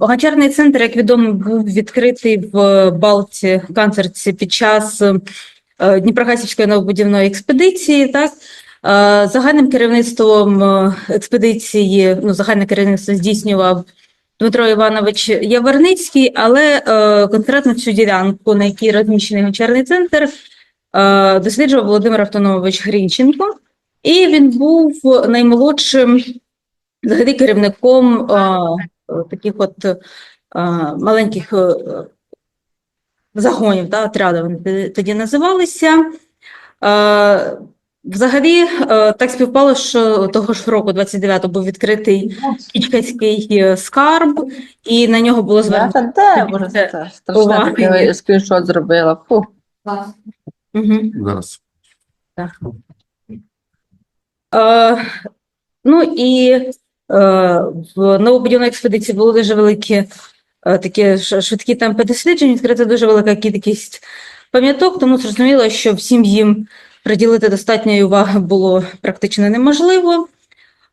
Гончарний центр, як відомо, був відкритий в Балті Канцерці під час е, Дніпрогасівської новобудівної експедиції. Так? Загальним керівництвом е, експедиції, ну, загальне керівництво здійснював Дмитро Іванович Яворницький, але е, конкретно цю ділянку, на якій розміщений гончарний центр, досліджував Володимир Автономович Грінченко, і він був наймолодшим взагалі керівником е, таких от е, маленьких е, загонів, да, отрядів вони тоді- називалися. Е, Взагалі, так співпало, що того ж року, 29-го, був відкритий Кічкацький скарб, і на нього було звернено. скріншот зробила. Фу. Мгм. Зараз. Е, ну і в новобудівній експедиції були дуже великі е, такі швидкі темпи досліджень, відкрита дуже велика кількість пам'яток, тому зрозуміло, що всім їм приділити достатньої уваги було практично неможливо.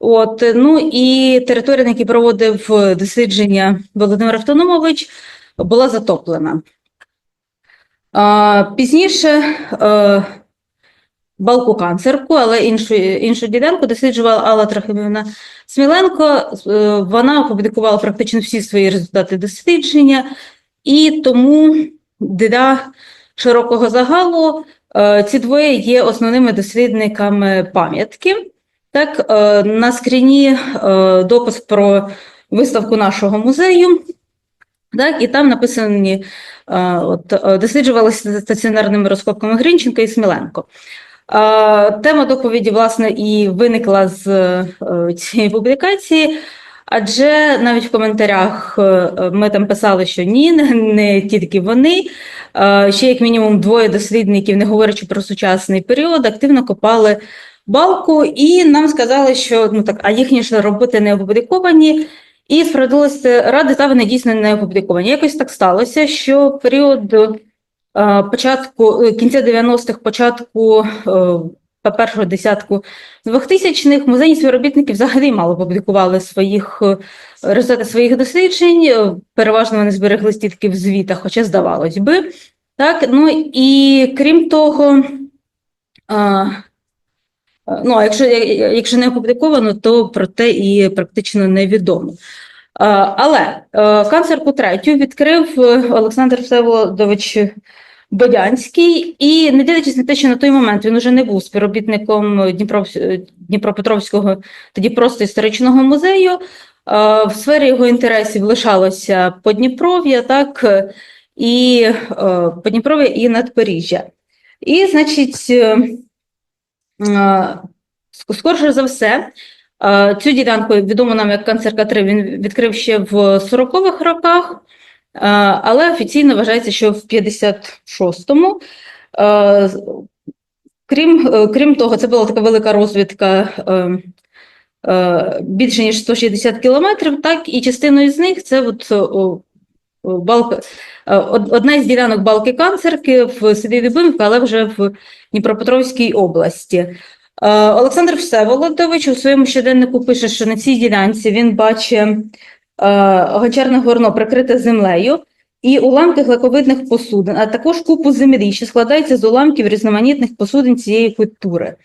От, ну і територія, на якій проводив е, дослідження Володимир Автономович, була затоплена. Пізніше е, балку канцерку, але іншу, іншу ділянку досліджувала Алла Трохимівна Сміленко. Е, Вона опублікувала практично всі свої результати дослідження, і тому для широкого загалу е, ці двоє є основними дослідниками пам'ятки. Так, е, на скріні допис про виставку нашого музею. Так, і там написані от, досліджувалися стаціонарними розкопками Гринченка і Сміленко. Тема доповіді, власне, і виникла з е, цієї публікації, адже навіть в коментарях е, ми там писали, що ні, не, тільки вони. Ще як мінімум двоє дослідників, не говорячи про сучасний період, активно копали балку, і нам сказали, що ну так, а їхні ж роботи не опубліковані. І справедливості ради та вони дійсно не опубліковані. Якось так сталося, що період початку е, кінця 90-х, початку е, та першого десятку 2000-х музейні співробітники взагалі мало публікували своїх е, результати своїх досліджень. Е, Переважно вони збереглись тільки в звітах, хоча здавалось би. Так, ну і крім того, е, Е, Ну, а якщо, якщо не опубліковано, то про те і практично невідомо. Е, Але е, канцерку третю відкрив е, Олександр Всеволодович Бодянський, і не дивлячись на те, що на той момент він уже не був співробітником Дніпро, Дніпропетровського, тоді просто історичного музею. В сфері його інтересів лишалося Подніпров'я, так, і Подніпров'я і Надпоріжжя. І, значить, Скорше за все, цю ділянку, відомо нам як канцерка 3, він відкрив ще в 40-х роках, е, але офіційно вважається, що в 56-му. Е, Крім, е, крім того, це була така велика розвідка е, е, більше ніж 160 кілометрів, так, і частиною з них це от, балка, е, одна із ділянок балки канцерки в селі Любимка, але вже в Дніпропетровській області. Е, Олександр Всеволодович у своєму щоденнику пише, що на цій ділянці він бачить е, гончарне горно прикрите землею і уламки глаковидних посудин, а також купу землі, що складається з уламків різноманітних посудин цієї культури.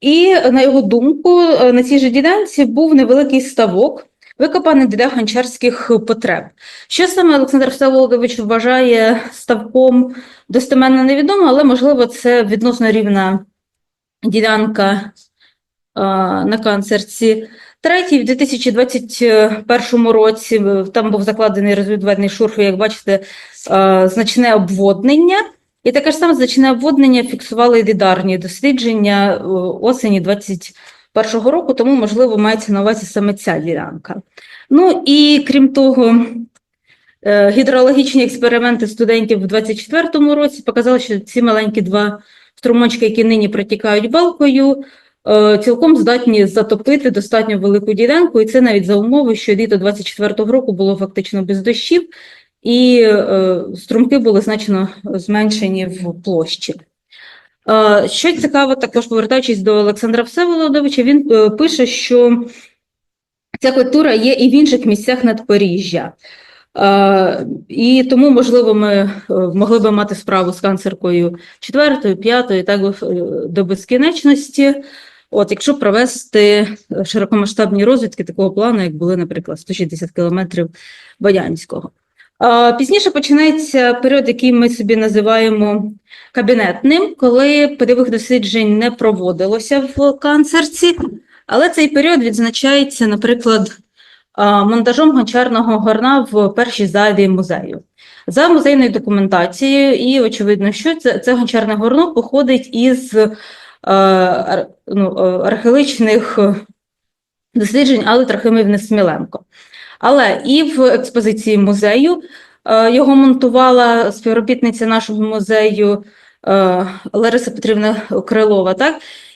І, на його думку, е, на цій же ділянці був невеликий ставок, викопаний для гончарських потреб. Що саме Олександр Всеволодович вважає ставком достеменно невідомо, але можливо це відносно рівна ділянка на канцерці. Третій, в 2021 році там був закладений розвідувальний шурф, як бачите, значне обводнення. І таке ж саме значне обводнення фіксували лідарні дослідження е, осені 2021 року, тому, можливо, мається на увазі саме ця ділянка. Ну і крім того, е, гідрологічні експерименти студентів в 2024 році показали, що ці маленькі два струмочки, які нині протікають балкою, е, цілком здатні затопити достатньо велику ділянку, і це навіть за умови, що літо 24-го року було фактично без дощів, і е, струмки були значно зменшені в площі. Е, Що цікаво, також повертаючись до Олександра Всеволодовича, він пише, що ця культура є і в інших місцях надпоріжжя. Е, І тому, можливо, ми е, могли би мати справу з канцеркою четвертою, п'ятою, так е, до безкінечності. От, якщо провести широкомасштабні розвідки такого плану, як були, наприклад, 160 кілометрів Бодянського. Пізніше починається період, який ми собі називаємо кабінетним, коли польових досліджень не проводилося в канцерці, але цей період відзначається, наприклад, монтажом гончарного горна в першій залі музею. За музейною документацією, і очевидно, що це, це гончарне горно походить із е, ну, е, археологічних е, досліджень Алли Трохимівни Сміленко. Але і в експозиції музею е, його монтувала співробітниця нашого музею е, Лариса Петрівна Крилова, так?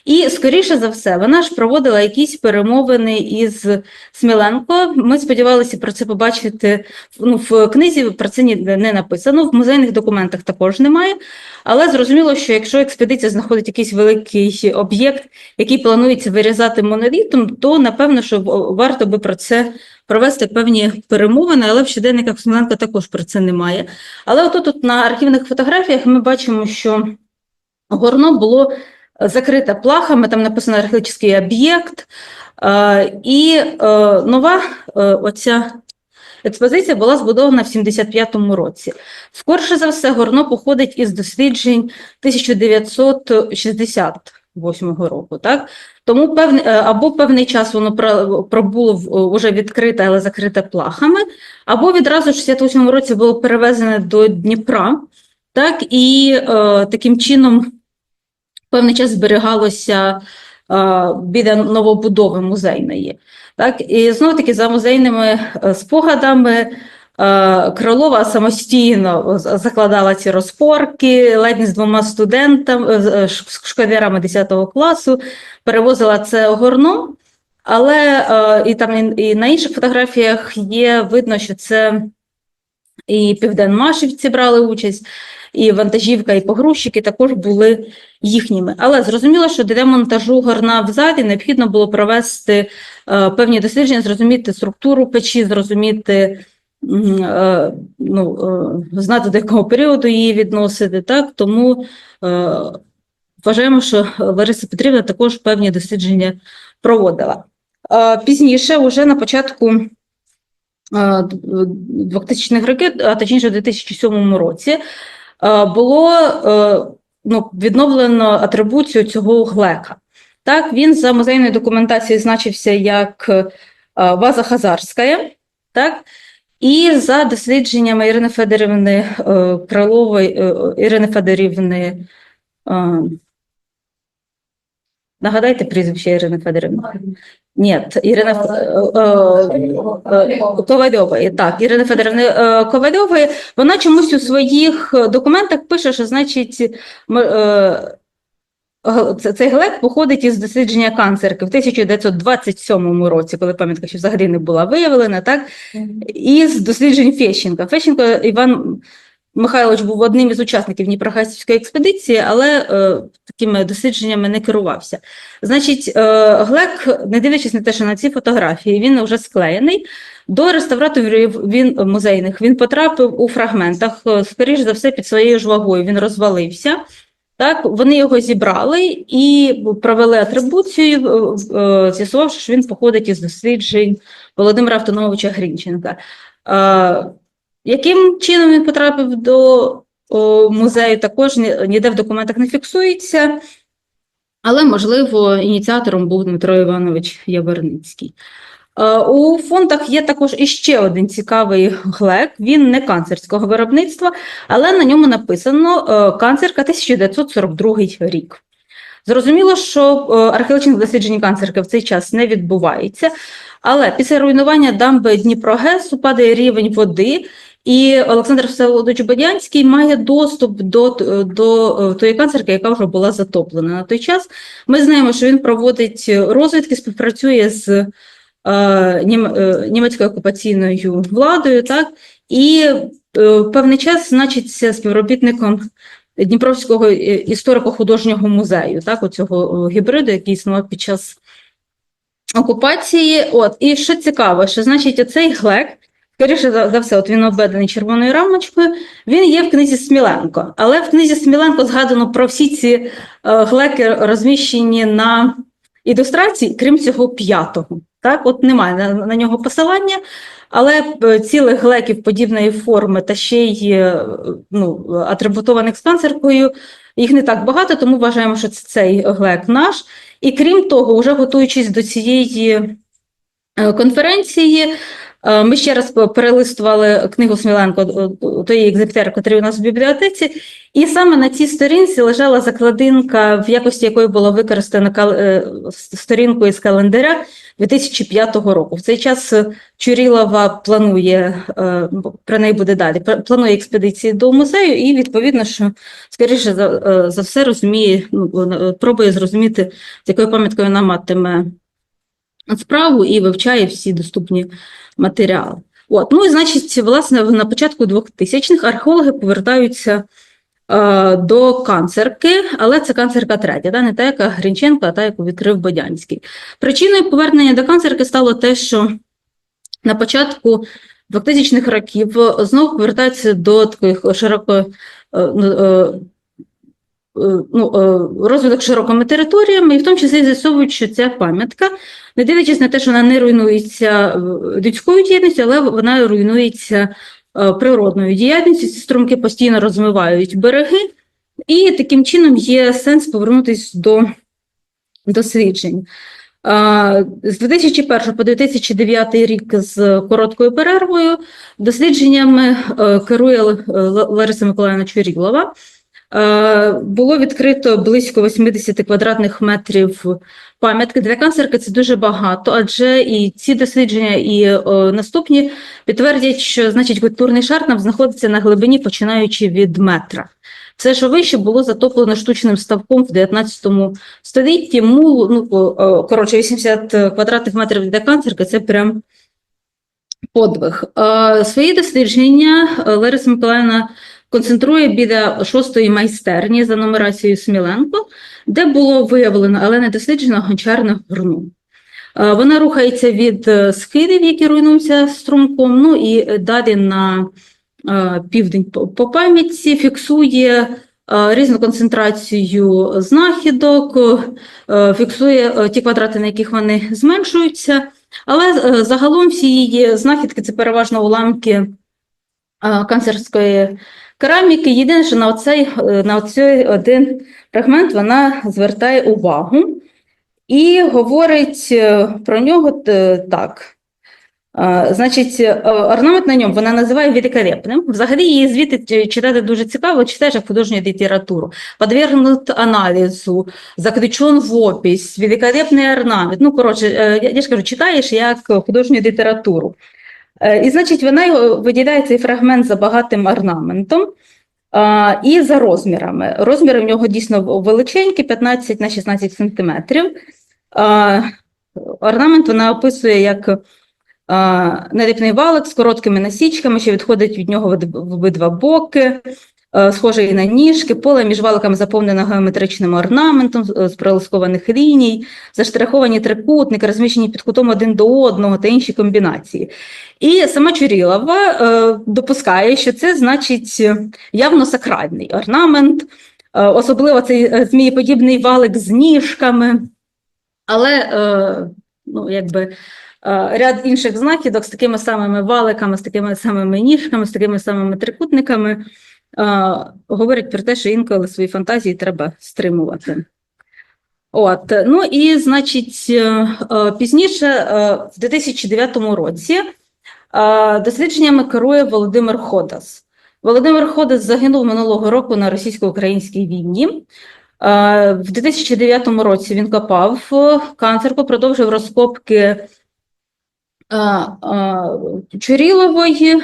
І, скоріше за все, вона ж проводила якісь перемовини із Сміленко. Ми сподівалися про це побачити. Ну, в книзі про це не написано, в музейних документах також немає. Але зрозуміло, що якщо експедиція знаходить якийсь великий об'єкт, який планується вирізати монолітом, то напевно, що варто би про це провести певні перемовини, але в щоденниках Сміленка також про це немає. Але отут от на архівних фотографіях ми бачимо, що горно було закрите плахами, там написано археологічний об'єкт, е, і е, нова е, оця експозиція була збудована в 75-му році. Скорше за все, горно походить із досліджень 1968 року. Так? Тому певний, або певний час воно пробуло в- уже відкрите, але закрите плахами, або відразу в 68 році було перевезене до Дніпра, так, і е, таким чином певний час зберігалося е, біля новобудови музейної. Так, і знову таки за музейними е, спогадами е, Крилова самостійно закладала ці розпорки, ледь з двома студентами, школярами 10 класу, перевозила це горно. Але і там і на інших фотографіях є видно, що це і південмашівці брали участь, і вантажівка, і погрузчики також були їхніми. Але зрозуміло, що для монтажу горна в залі необхідно було провести е, певні дослідження, зрозуміти структуру печі, зрозуміти, е, ну, е, знати до якого періоду її відносити. Так? Тому е, вважаємо, що Лариса Петрівна також певні дослідження проводила. Е, Пізніше, уже на початку е, 2000-х років, а точніше у 2007 році, було е, ну, відновлено атрибуцію цього глека. Так, він за музейною документацією значився як е, ваза хазарська, так, і за дослідженнями Ірини Федорівни е, Крилової, е, Ірини Федорівни, е, нагадайте прізвище Ірини Федорівни. Ні, Ірина е, е, е, Ковальової, так, Ірини Федорівни е, Ковальової, вона чомусь у своїх документах пише, що значить цей глек походить із дослідження канцерки в 1927 році, коли пам'ятка ще взагалі не була виявлена, так, із досліджень Фещенка. Фещенко Іван Михайлович був одним із учасників Дніпрохасівської експедиції, але е, такими дослідженнями не керувався. Значить, е, глек, не дивлячись на те, що на ці фотографії він вже склеєний. До реставраторів він музейних він потрапив у фрагментах, е, скоріш за все, під своєю ж вагою він розвалився. Так, вони його зібрали і провели атрибуцію, е, е, з'ясувавши, що він походить із досліджень Володимира Автономовича Грінченка. Яким чином він потрапив до о, музею, також ніде в документах не фіксується, але, можливо, ініціатором був Дмитро Іванович Яворницький. Е, У фондах є також іще один цікавий глек. Він не канцерського виробництва, але на ньому написано е, канцерка 1942 рік. Зрозуміло, що е, археологічних досліджень канцерки в цей час не відбувається, але після руйнування дамби Дніпрогесу падає рівень води, і Олександр Всеволодович Бодянський має доступ до, до е, тої канцерки, яка вже була затоплена на той час. Ми знаємо, що він проводить розвідки, співпрацює з е, е, німецькою окупаційною владою, так, і е, певний час значиться співробітником Дніпровського е, історико-художнього музею, так, оцього е, гібриду, який існував під час окупації. От, і що цікаво, що значить оцей глек, скоріше за, все, от він обведений червоною рамочкою, він є в книзі Сміленко. Але в книзі Сміленко згадано про всі ці е, глеки, розміщені на ілюстрації, крім цього п'ятого. Так, от немає на, на нього посилання, але е, цілих глеків подібної форми та ще й е, ну, атрибутованих з канцеркою, їх не так багато, тому вважаємо, що це цей глек наш. І крім того, вже готуючись до цієї конференції, ми ще раз перелистували книгу Сміленко, е, той екземпляр, який у нас в бібліотеці, і саме на цій сторінці лежала закладинка, в якості якої була використана е, сторінку із календаря 2005 року. В цей час е, Чурілова планує, е, про неї буде далі, планує експедиції до музею, і відповідно, що скоріше за, е, за все розуміє, ну, е, пробує зрозуміти, з якою пам'яткою вона матиме справу і вивчає всі доступні матеріали. От, ну і значить, власне, на початку 2000-х археологи повертаються е, до канцерки, але це канцерка третя, да, не та, яка Гринченко, а та, яку відкрив Бодянський. Причиною повернення до канцерки стало те, що на початку 2000-х років знову повертаються до таких широко е, ну, е, е, ну, е, розвиток широкими територіями, і в тому числі з'ясовують, що ця пам'ятка, не дивлячись на те, що вона не руйнується е, людською діяльністю, але вона руйнується е, природною діяльністю. Ці струмки постійно розмивають береги, і таким чином є сенс повернутися до досліджень. З 2001 по 2009 рік з короткою перервою дослідженнями е, керує Лариса Миколаївна Чурілова. Е, Було відкрито близько 80 квадратних метрів пам'ятки. Для канцерки це дуже багато, адже і ці дослідження, і е, наступні підтвердять, що значить культурний шар там знаходиться на глибині, починаючи від метра. Все, що вище, було затоплено штучним ставком в 19 столітті. Мул, ну, о, о, коротше, 80 квадратних метрів для канцерки це прям подвиг. Е, Свої дослідження е, Лариса Миколаївна концентрує біля шостої майстерні за нумерацією Сміленко, де було виявлено, але не досліджено гончарне горну. Вона рухається від е, схилів, які руйнуються струмком, ну і далі на е, південь по пам'ятці фіксує е, різну концентрацію знахідок, фіксує ті квадрати, на яких вони зменшуються. Але загалом всі її знахідки це переважно уламки канцерської кераміки. Єдине, що на оцей, е, на оцей один фрагмент вона звертає увагу і говорить е, про нього е, так. Значить, орнамент на ньому вона називає великолепним. Взагалі її звідти читати дуже цікаво, читаєш як художню літературу. Подвергнут аналізу, заключен в опись, великолепний орнамент. Ну, коротше, я ж кажу, читаєш як художню літературу. Е, І, значить, вона виділяє цей фрагмент за багатим орнаментом і за розмірами. Розміри в нього дійсно величенькі, 15 на 16 сантиметрів. Орнамент вона описує як а, наліпний валик з короткими насічками, що відходить від нього в обидва боки, схожий на ніжки, поле між валиками заповнено геометричним орнаментом з- з приласкованих ліній, заштриховані трикутники, розміщені під кутом один до одного та інші комбінації. І сама Чурілова е, допускає, що це значить е, явно сакральний орнамент, е, особливо цей е, змієподібний валик з ніжками. Але е, ну, якби, е, ряд інших знахідок з такими самими валиками, з такими самими ніжками, з такими самими трикутниками говорять про те, що інколи свої фантазії треба стримувати. От, ну і, значить, е, е, пізніше, е, в 2009 році, дослідженнями керує Володимир Ходас. Володимир Ходас загинув минулого року на російсько-українській війні. В 2009 році він копав канцерку, продовжив розкопки Чурілової,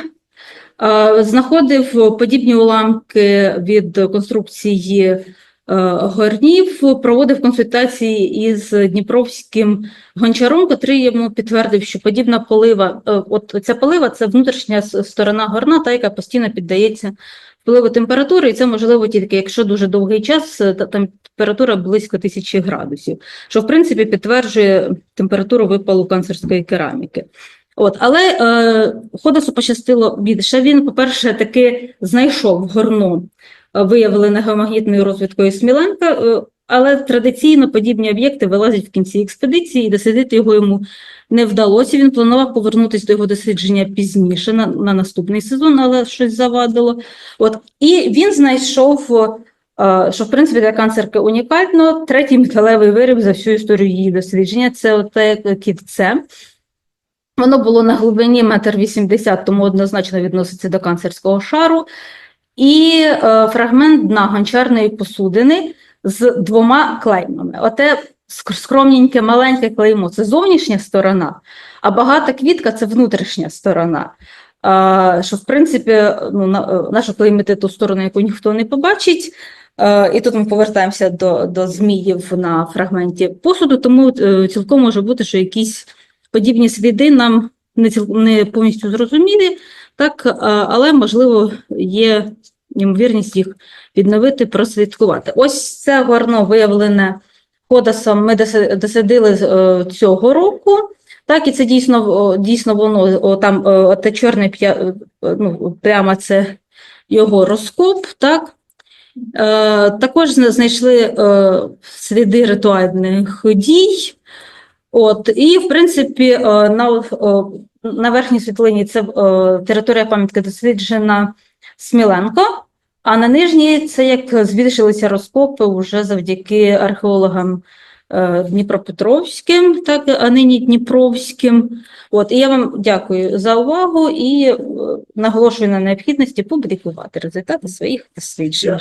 знаходив подібні уламки від конструкції Горнів проводив консультації із Дніпровським гончаром, котрий йому підтвердив, що подібна полива, е, от ця полива це внутрішня сторона горна, та яка постійно піддається впливу температури, і це можливо тільки якщо дуже довгий час, е, та там температура близько тисячі градусів, що в принципі підтверджує температуру випалу канцерської кераміки. От, але е, Ходосу пощастило більше. Він, по-перше, таки знайшов горну е, виявлене геомагнітною розвідкою Сміленка, е, але традиційно подібні об'єкти вилазять в кінці експедиції, і дослідити його йому не вдалося. Він планував повернутися до його дослідження пізніше, на, на наступний сезон, але щось завадило. От, і він знайшов, е, що в принципі для канцерки унікально, третій металевий виріб за всю історію її дослідження це оте кільце. Воно було на глибині метр вісімдесят, тому однозначно відноситься до канцерського шару. І е, фрагмент дна гончарної посудини з двома клеймами. Оте ск- скромненьке, маленьке клеймо це зовнішня сторона, а багата квітка це внутрішня сторона. Е, що, в принципі, ну, на, нашу клеймити ту сторону, яку ніхто не побачить. Е, і тут ми повертаємося до, до зміїв на фрагменті посуду, тому е, цілком може бути, що якісь подібні сліди нам не, не повністю зрозумілі, так, але можливо є ймовірність їх відновити, прослідкувати. Ось це горно виявлене Ходасом. Ми з, е, цього року. Так, і це дійсно дійсно воно о, там о, те чорне п'я, е, ну, прямо це його розкоп. Так. Е, також знайшли е, сліди ритуальних дій. От, і, в принципі, е, на, на верхній світлині це е, територія пам'ятки досліджена Сміленко, а на нижній це як збільшилися розкопи вже завдяки археологам е, Дніпропетровським, так, а нині Дніпровським. От, і я вам дякую за увагу і е, наголошую на необхідності публікувати результати своїх досліджень.